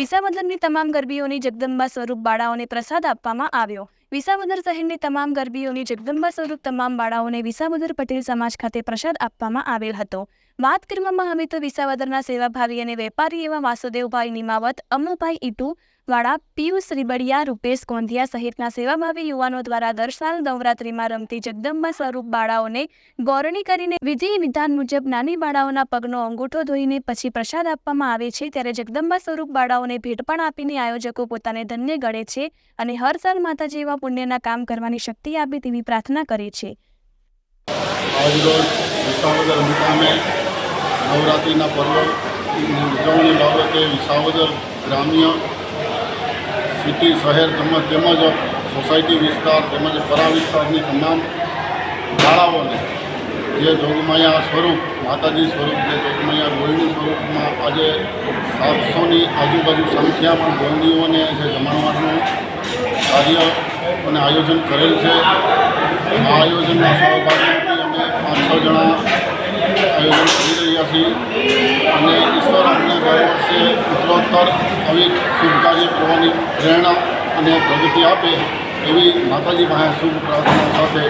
વિસાવદરની તમામ ગરબીઓની જગદંબા સ્વરૂપ બાળાઓને પ્રસાદ આપવામાં આવ્યો. વિસાવદર શહેરની તમામ ગરબીઓની જગદંબા સ્વરૂપ તમામ બાળાઓને વિસાવદર પટેલ સમાજ ખાતે પ્રસાદ આપવામાં આવેલ હતો. વાત કરવામાં આવે તો વિસાવદરના સેવાભાવી અને વેપારી એવા વાસુદેવભાઈ નિમાવત, અમુભાઈ ઇટુ વાળા પિયુષ રીબડિયા, રૂપેશ કોંધિયા સહિતના સેવાભાવી યુવાનો દ્વારા દર સાલ નવરાત્રિમાં રમતી જગદંબા સ્વરૂપ બાળાઓને ગોરણી કરીને વિધિ વિધાન મુજબ નાની બાળાઓના પગનો અંગૂઠો ધોઈને પછી પ્રસાદ આપવામાં આવે છે. ત્યારે જગદંબા સ્વરૂપ બાળાઓને ભેટ પણ આપીને આયોજકો પોતાને ધન્ય ગણે છે અને હર સાલ માતાજી એવા પુણ્યના કામ કરવાની શક્તિ આપે તેવી પ્રાર્થના કરે છે. નવરાત્રિના પર્વની ઉજવણી બાબતે વિસાવદર ગ્રામ્ય સિટી, શહેર તેમજ તેમજ સોસાયટી વિસ્તાર તેમજ પરા વિસ્તારની તમામ શાળાઓને જે જોગમાયા સ્વરૂપ, માતાજી સ્વરૂપ, જે જોગમાયા ગોળની સ્વરૂપમાં આજે સાતસોની આજુબાજુ સંખ્યામાં ગોળણીઓને જે જમાડવાનું કાર્ય અને આયોજન કરેલ છે. આ આયોજનના સહભાગી અમે પાંચ છ જણા આયોજન કરી રહ્યા છીએ. અને ઈશ્વર અમને ગયા વર્ષે ઉત્તરોત્તર આવી શુભ કાર્ય કરવાની પ્રેરણા અને પ્રગતિ આપે એવી માતાજી પાસે શુભ પ્રાર્થના સાથે